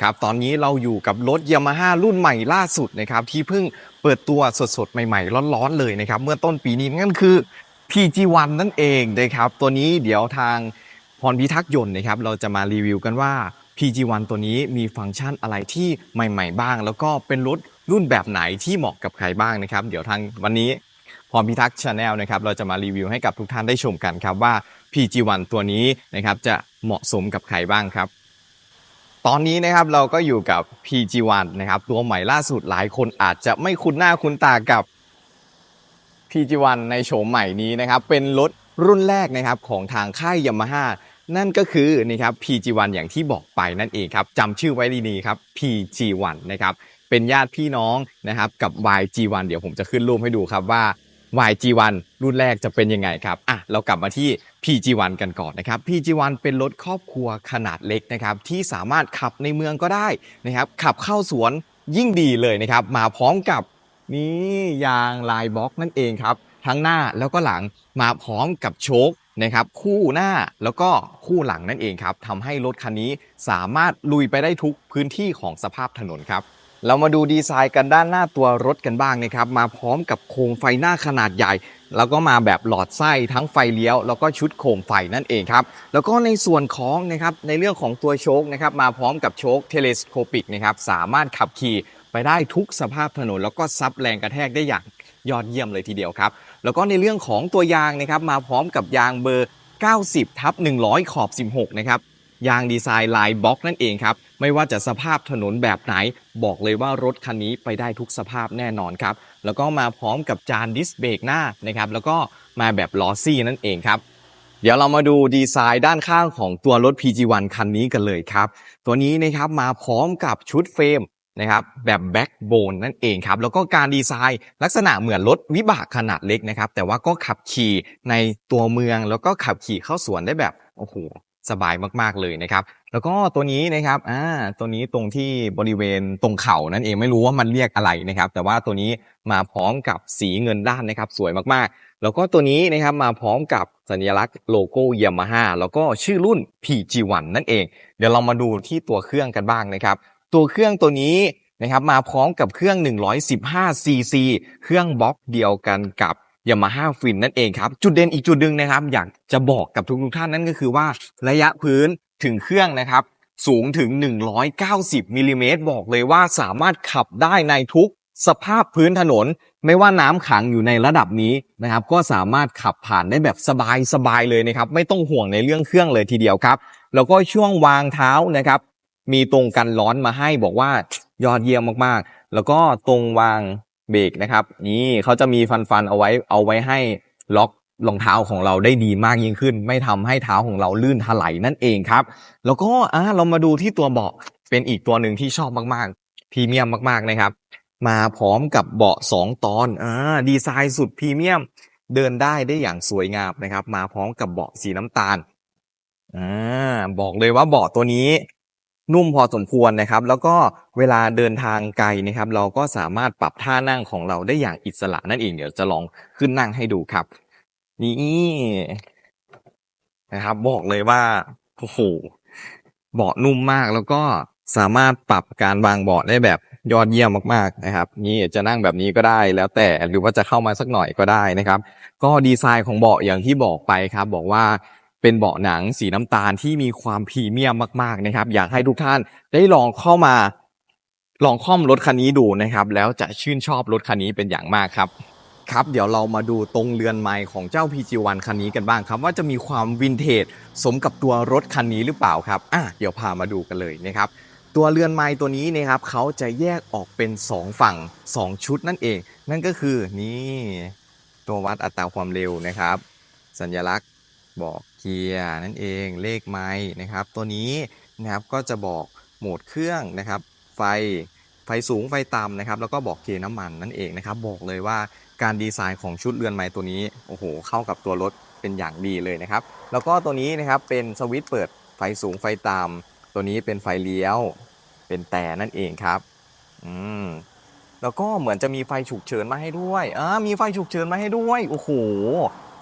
ครับตอนนี้เราอยู่กับรถยามาฮ่ารุ่นใหม่ล่าสุดนะครับที่เพิ่งเปิดตัวสดๆ ใหม่ๆ ร้อนๆเลยนะครับเมื่อต้นปีนี้นั่นคือ PG1 นั่นเองนะครับตัวนี้เดี๋ยวทางพรพิทักษ์ยนต์นะครับเราจะมารีวิวกันว่า PG1 ตัวนี้มีฟังก์ชันอะไรที่ใหม่ ๆ บ้าง แล้วก็เป็นรถรุ่นแบบไหนที่เหมาะกับใครบ้างนะครับ เดี๋ยวทางวันนี้พรพิทักษ์ชาแนลนะครับเราจะมารีวิวให้กับทุกท่านได้ชมกันครับว่า PG1 ตัวนี้นะครับจะเหมาะสมกับใครบ้างครับ ตอนนี้นะครับเราก็อยู่กับ PG1 นะครับ ตัวใหม่ล่าสุดหลายคนอาจจะไม่คุ้นหน้าคุ้นตากับ PG1 ในโฉมใหม่นี้นะครับ เป็นรถรุ่นแรกนะครับของทางค่ายยามาฮ่านั่นก็คือนะครับ PG1 อย่างที่บอกไปนั่นเองครับจำชื่อไว้ดีๆครับ PG1 นะครับเป็นญาติพี่น้องนะครับกับ YG1 เดี๋ยวผมจะขึ้นรูปให้ดูครับว่า YG1 รุ่นแรกจะเป็นยังไงครับอะเรากลับมาที่ PG1 กันก่อนนะครับ PG1 เป็นรถครอบครัวขนาดเล็กนะครับที่สามารถขับในเมืองก็ได้นะครับขับเข้าสวนยิ่งดีเลยนะครับ มาพร้อมกับนี่ยางลายบล็อกนั่นเองครับ ทั้งหน้าแล้วก็หลังมาพร้อมกับโชคนะครับคู่หน้าแล้วก็คู่หลังนั่นเองครับทำให้รถคันนี้สามารถลุยไปได้ทุกพื้นที่ของสภาพถนนครับ เรามาดูดีไซน์กันด้านหน้าตัวรถกันบ้างนะครับ มาพร้อมกับโคมไฟหน้าขนาดใหญ่ แล้วก็มาแบบหลอดไส้ทั้งไฟเลี้ยว แล้วก็ชุดโคมไฟนั่นเองครับ แล้วก็ในส่วนของนะครับในเรื่องของตัวโชคนะครับมาพร้อมกับโชคเทเลสโคปิกนะครับสามารถขับขี่ไปได้ทุกสภาพถนน แล้วก็ซับแรงกระแทกได้อย่างยอดเยี่ยมเลยทีเดียวครับ แล้วก็ในเรื่องของตัวยางนะครับมาพร้อมกับยางเบอร์ 90ทับ100 ขอบ 16 นะครับยางดีไซน์ลายบล็อกนั่นเองครับ ไม่ว่าจะสภาพถนนแบบไหน บอกเลยว่ารถคันนี้ไปได้ทุกสภาพแน่นอนครับ แล้วก็มาพร้อมกับจานดิสเบรกหน้านะครับแล้วก็มาแบบลอซี่นั่นเองครับเดี๋ยวเรามาดูดีไซน์ด้านข้างของตัวรถ PG1 คันนี้กันเลยครับ ตัวนี้นะครับมาพร้อมกับชุดเฟรมนะครับแบบแบ็กโบนนั่นเองครับ แล้วก็การดีไซน์ลักษณะเหมือนรถวิบากขนาดเล็กนะครับ แต่ว่าก็ขับขี่ในตัวเมืองแล้วก็ขับขี่เข้าสวนได้แบบ โอ้โห สบายมากๆเลยนะครับ แล้วก็ตัวนี้นะครับอ่าตัวนี้ตรงที่บริเวณตรงเข่านั่นเองไม่รู้ว่ามันเรียกอะไรนะครับ แต่ว่าตัวนี้มาพร้อมกับสีเงินด้านนะครับ สวยมากๆ แล้วก็ตัวนี้นะครับมาพร้อมกับสัญลักษณ์โลโก้ยามาฮ่าแล้วก็ชื่อรุ่น PG1 นั่นเอง เดี๋ยวเรามาดูที่ตัวเครื่องกันบ้างนะครับ ตัวเครื่องตัวนี้นะครับมาพร้อมกับเครื่อง 115 cc เครื่องบล็อกเดียวกันกับ Yamaha Fin นั่นเองครับ จุดเด่นอีกจุดหนึ่งนะครับ อยากจะบอกกับทุกๆท่านนั่นก็คือว่าระยะพื้น ถึงเครื่องนะครับ สูงถึง 190มิลลิเมตรบอกเลยว่าสามารถขับได้ในทุกสภาพพื้นถนน ไม่ว่าน้ำขังอยู่ในระดับนี้นะครับ ก็สามารถขับผ่านได้แบบสบายๆเลยนะครับ ไม่ต้องห่วงในเรื่องเครื่องเลยทีเดียวครับ แล้วก็ช่วงวางเท้านะครับ มีตรงกันร้อนมาให้บอกว่ายอดเยี่ยมมากๆ แล้วก็ตรงวางเบรกนะครับ นี่เขาจะมีฟันฟันๆเอาไว้เอาไว้ให้ล็อก รองเท้าของเราได้ดีมากยิ่งขึ้น ไม่ทำให้เท้าของเราลื่นถลายนั่นเองครับ แล้วก็อ่าเรามาดูที่ตัวเบาะเป็นอีกตัวหนึ่งที่ชอบมากๆพรีเมียมมากๆนะครับ มาพร้อมกับเบาะสองตอนอ่าดีไซน์สุดพรีเมียมเดินได้ได้อย่างสวยงามนะครับ มาพร้อมกับเบาะสีน้ำตาลอ่าบอกเลยว่าเบาะตัวนี้นุ่มพอสมควรนะครับ แล้วก็เวลาเดินทางไกลนะครับ เราก็สามารถปรับท่านั่งของเราได้อย่างอิสระนั่นเองเดี๋ยวจะลองขึ้นนั่งให้ดูครับ นี่นะครับ บอกเลยว่าโอ้โหเบาะนุ่มมากแล้วก็สามารถปรับการวางเบาะได้แบบยอดเยี่ยมมากๆนะครับ นี่จะนั่งแบบนี้ก็ได้แล้วแต่หรือว่าจะเข้ามาสักหน่อยก็ได้นะครับ ก็ดีไซน์ของเบาะอย่างที่บอกไปครับ บอกว่าเป็นเบาะหนังสีน้ำตาลที่มีความพรีเมียมมาก ๆนะครับ อยากให้ทุกท่านได้ลองเข้ามาลองค่อมรถคันนี้ดูนะครับ แล้วจะชื่นชอบรถคันนี้เป็นอย่างมากครับ ครับเดี๋ยวเรามาดูตรงเรือนไม้ของเจ้า PG1 คันนี้กันบ้างครับ ว่าจะมีความวินเทจสมกับตัวรถคันนี้หรือเปล่าครับอะเดี๋ยวพามาดูกันเลยนะครับตัวเรือนไม้ตัวนี้นะครับเขาจะแยกออกเป็น 2 ฝั่ง 2 ชุดนั่นเอง นั่นก็คือนี่ตัววัดอัตราความเร็วนะครับ สัญลักษณ์บอกเกียร์นั่นเองเลขไม้นะครับ ตัวนี้นะครับก็จะบอกโหมดเครื่องนะครับ ไฟไฟสูงไฟต่ำนะครับ แล้วก็บอกเกณฑ์น้ำมันนั่นเองนะครับ บอกเลยว่า การดีไซน์ของชุดเรือนไม้ตัวนี้โอ้โหเข้ากับตัวรถเป็นอย่างดีเลยนะครับ แล้วก็ตัวนี้นะครับเป็นสวิตช์เปิดไฟสูงไฟต่ำตัวนี้เป็นไฟเลี้ยว เป็นแต่นั่นเองครับอืมแล้วก็เหมือนจะมีไฟฉุกเฉินมาให้ด้วยอ่ามีไฟฉุกเฉินมาให้ด้วยโอ้โห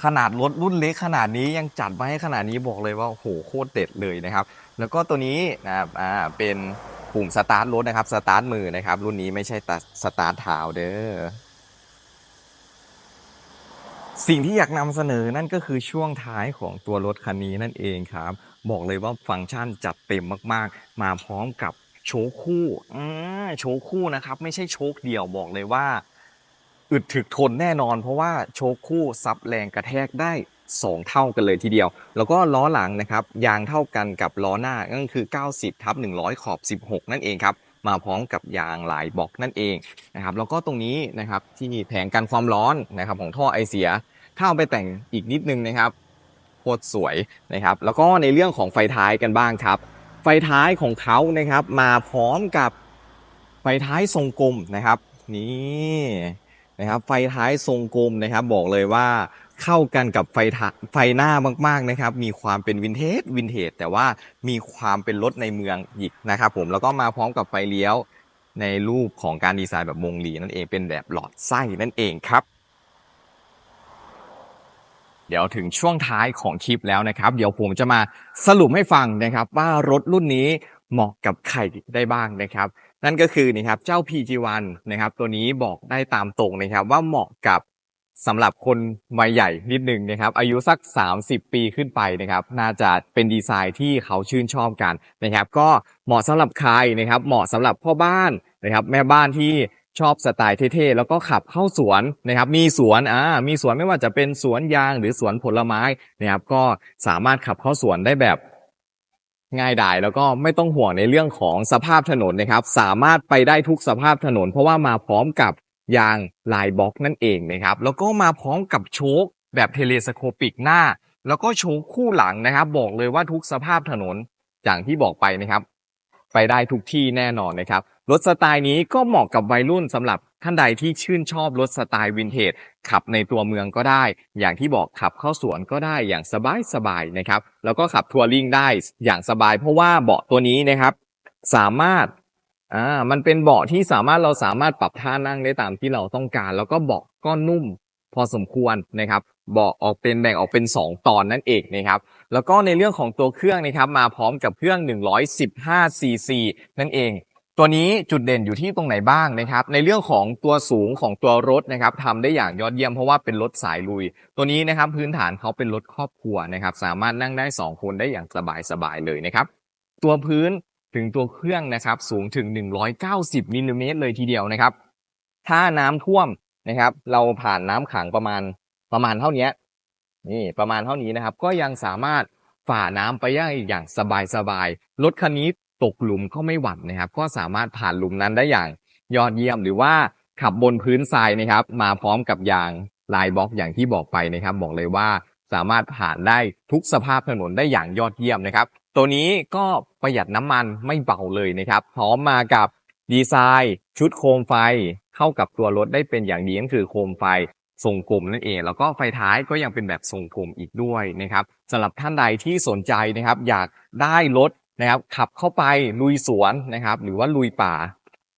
ขนาดรถรุ่นเล็กขนาดนี้ยังจัดมาให้ขนาดนี้บอกเลยว่าโอ้โหโคตรเด็ดเลยนะครับ แล้วก็ตัวนี้นะครับอ่าเป็นปุ่มสตาร์ทรถนะครับสตาร์ทมือนะครับ รุ่นนี้ไม่ใช่ตสตาร์ทเท้าเด้อ สิ่งที่อยากนำเสนอนั่นก็คือช่วงท้ายของตัวรถคันนี้นั่นเองครับ บอกเลยว่าฟังก์ชันจัดเต็มมากๆ มาพร้อมกับโชคคู่อ่าโชคคู่นะครับ ไม่ใช่โชคเดี่ยวบอกเลยว่า อึดถึกทนแน่นอน เพราะว่าโชคคู่ซับแรงกระแทกได้ 2 เท่ากันเลยทีเดียว แล้วก็ล้อหลังนะครับ ยางเท่ากันกับล้อหน้าก็คือ 90ทับ100 ขอบ 16 นั่นเองครับ มาพร้อมกับยางหลายบล็อกนั่นเองนะครับแล้วก็ตรงนี้นะครับที่แผงกันความร้อนนะครับของท่อไอเสีย ถ้าเอาไปแต่งอีกนิดนึงนะครับโคตรสวยนะครับแล้วก็ในเรื่องของไฟท้ายกันบ้างครับ ไฟท้ายของเขานะครับมาพร้อมกับไฟท้ายทรงกลมนะครับนี่นะครับไฟท้ายทรงกลมนะครับบอกเลยว่า เข้ากันกับไฟท้าไฟหน้ามากๆนะครับ มีความเป็นวินเทจวินเทจแต่ว่ามีความเป็นรถในเมืองอีกนะครับผมแล้วก็มาพร้อมกับไฟเลี้ยวในรูปของการดีไซน์แบบวงลีนั่นเองเป็นแบบหลอดไส้นั่นเองครับ เดี๋ยวถึงช่วงท้ายของคลิปแล้วนะครับ เดี๋ยวผมจะมาสรุปให้ฟังนะครับ ว่ารถรุ่นนี้เหมาะกับใครได้บ้างนะครับ นั่นก็คือนะครับเจ้า PG1 นะครับ ตัวนี้บอกได้ตามตรงนะครับ ว่าเหมาะกับ สำหรับคนวัยใหญ่นิดนึงนะครับอายุสัก 30 ปีขึ้นไปนะครับน่าจะเป็นดีไซน์ที่เขาชื่นชอบกันนะครับก็เหมาะสำหรับใครนะครับเหมาะสำหรับพ่อบ้านนะครับแม่บ้านที่ชอบสไตล์เท่ๆแล้วก็ขับเข้าสวนนะครับมีสวนอ่ามีสวนไม่ว่าจะเป็นสวนยางหรือสวนผลไม้นะครับก็สามารถขับเข้าสวนได้แบบง่ายดายแล้วก็ไม่ต้องห่วงในเรื่องของสภาพถนนนะครับ สามารถไปได้ทุกสภาพถนน เพราะว่ามาพร้อมกับ ยางลายบล็อกนั่นเองนะครับแล้วก็มาพร้อมกับโชคแบบเทเลสโคปิกหน้า แล้วก็โชคคู่หลังนะครับ บอกเลยว่าทุกสภาพถนนอย่างที่บอกไปนะครับ ไปได้ทุกที่แน่นอนนะครับรถสไตล์นี้ก็เหมาะกับวัยรุ่นสำหรับท่านใดที่ชื่นชอบรถสไตล์วินเทจขับในตัวเมืองก็ได้ อย่างที่บอกขับเข้าสวนก็ได้อย่างสบายสบายๆนะครับ แล้วก็ขับทัวริงได้อย่างสบายเพราะว่าเบาะตัวนี้นะครับ สามารถ อ่ามันเป็นเบาะที่สามารถเราสามารถปรับท่านั่งได้ตามที่เราต้องการ แล้วก็เบาะก็นุ่มพอสมควรนะครับเบาะออกเป็นแบ่งออกเป็น 2 ตอนนั่นเองนะครับแล้วก็ในเรื่องของตัวเครื่องนะครับมาพร้อมกับเครื่อง 115 cc นั่นเอง ตัวนี้จุดเด่นอยู่ที่ตรงไหนบ้างนะครับ ในเรื่องของตัวสูงของตัวรถนะครับทำได้อย่างยอดเยี่ยมเพราะว่าเป็นรถสายลุย ตัวนี้นะครับพื้นฐานเขาเป็นรถครอบครัวนะครับ สามารถนั่งได้ 2 คนได้อย่างสบายๆเลยนะครับ ตัวพื้น ถึงตัวเครื่องนะครับสูงถึง 190มิลลิเมตรเลยทีเดียวนะครับ ถ้าน้ำท่วมนะครับ เราผ่านน้ำขังประมาณประมาณเท่านี้นี่ประมาณเท่านี้นะครับ ก็ยังสามารถฝ่าน้ำไปได้อย่างสบายๆรถคันนี้ตกหลุมก็ไม่หวั่นนะครับ ก็สามารถผ่านหลุมนั้นได้อย่างยอดเยี่ยมหรือว่าขับบนพื้นทรายนะครับ มาพร้อมกับยางลายบล็อกอย่างที่บอกไปนะครับ บอกเลยว่าสามารถผ่านได้ทุกสภาพถนนได้อย่างยอดเยี่ยมนะครับ ตัวนี้ก็ประหยัดน้ำมันไม่เบาเลยนะครับ พร้อมมากับดีไซน์ชุดโคมไฟเข้ากับตัวรถได้เป็นอย่างดีนั่นคือโคมไฟทรงกลมนั่นเอง แล้วก็ไฟท้ายก็ยังเป็นแบบทรงกลมอีกด้วยนะครับสำหรับท่านใดที่สนใจนะครับ อยากได้รถนะครับ ขับเข้าไปลุยสวนนะครับ หรือว่าลุยป่า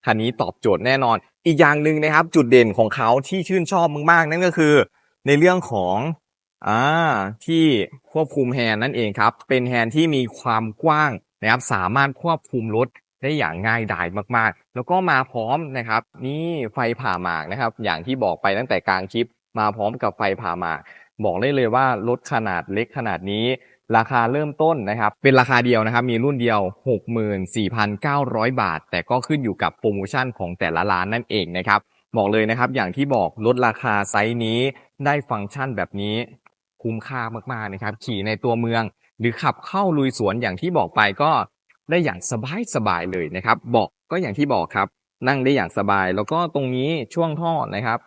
คันนี้ตอบโจทย์แน่นอน อีกอย่างหนึ่งนะครับ จุดเด่นของเขาที่ชื่นชอบมากๆนั่นก็คือ ในเรื่องของ อ่า ที่ควบคุมแฮนด์นั่นเองครับ เป็นแฮนด์ที่มีความกว้างนะครับ สามารถควบคุมรถได้อย่างง่ายดายมากๆ แล้วก็มาพร้อมนะครับ นี่ไฟผ่าหมากนะครับ อย่างที่บอกไปตั้งแต่กลางคลิป มาพร้อมกับไฟผ่าหมาก บอกได้เลยว่ารถขนาดเล็กขนาดนี้ ราคาเริ่มต้นนะครับ เป็นราคาเดียวนะครับ มีรุ่นเดียว 64,900 บาท แต่ก็ขึ้นอยู่กับโปรโมชั่นของแต่ละร้านนั่นเองนะครับ บอกเลยนะครับ อย่างที่บอกลดราคาไซส์นี้ได้ฟังก์ชันแบบนี้ คุ้มค่ามากๆนะครับ ขี่ในตัวเมือง หรือขับเข้าลุยสวนอย่างที่บอกไปก็ได้อย่างสบายสบายๆเลยนะครับเบาะก็อย่างที่บอกครับ นั่งได้อย่างสบาย แล้วก็ตรงนี้ช่วงท่อนะครับ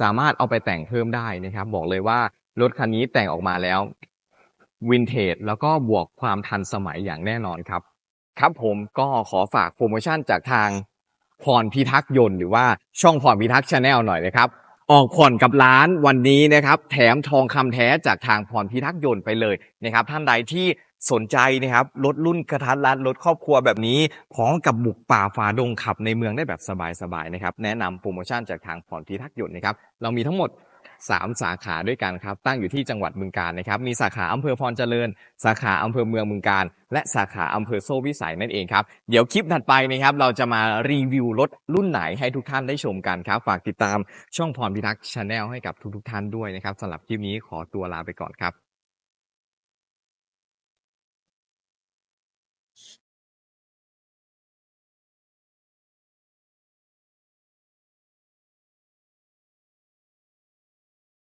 สามารถเอาไปแต่งเพิ่มได้นะครับ บอกเลยว่ารถคันนี้แต่งออกมาแล้ววินเทจแล้วก็บวกความทันสมัยอย่างแน่นอนครับ ครับผมก็ขอฝากโปรโมชั่นจากทางพรพิทักษ์ยนต์หรือว่าช่องพรพิทักษ์ชาแนลหน่อยนะครับ ออกผ่อนกับร้านวันนี้นะครับ แถมทองคำแท้จากทางพรพิทักษ์ยนต์ไปเลยนะครับ ท่านใดที่สนใจนะครับรถรุ่นกระทัดรัดรถครอบครัวแบบนี้พร้อมกับบุกป่าฝ่าดงขับในเมืองได้แบบสบายๆนะครับ แนะนำโปรโมชั่นจากทางพรพิทักษ์ยนต์นะครับ เรามีทั้งหมด 3 สาขาด้วยกันครับ ตั้งอยู่ที่จังหวัดบึงการนะครับ มีสาขาอำเภอพรเจริญ สาขาอำเภอเมืองบึงการ และสาขาอำเภอโซ่วิสัยนั่นเองครับ เดี๋ยวคลิปถัดไปนะครับ เราจะมารีวิวรถรุ่นไหนให้ทุกท่านได้ชมกันครับ ฝากติดตามช่องพรพิทักษ์ชาแนลให้กับทุกๆท่านด้วยนะครับสำหรับคลิปนี้ขอตัวลาไปก่อนครับ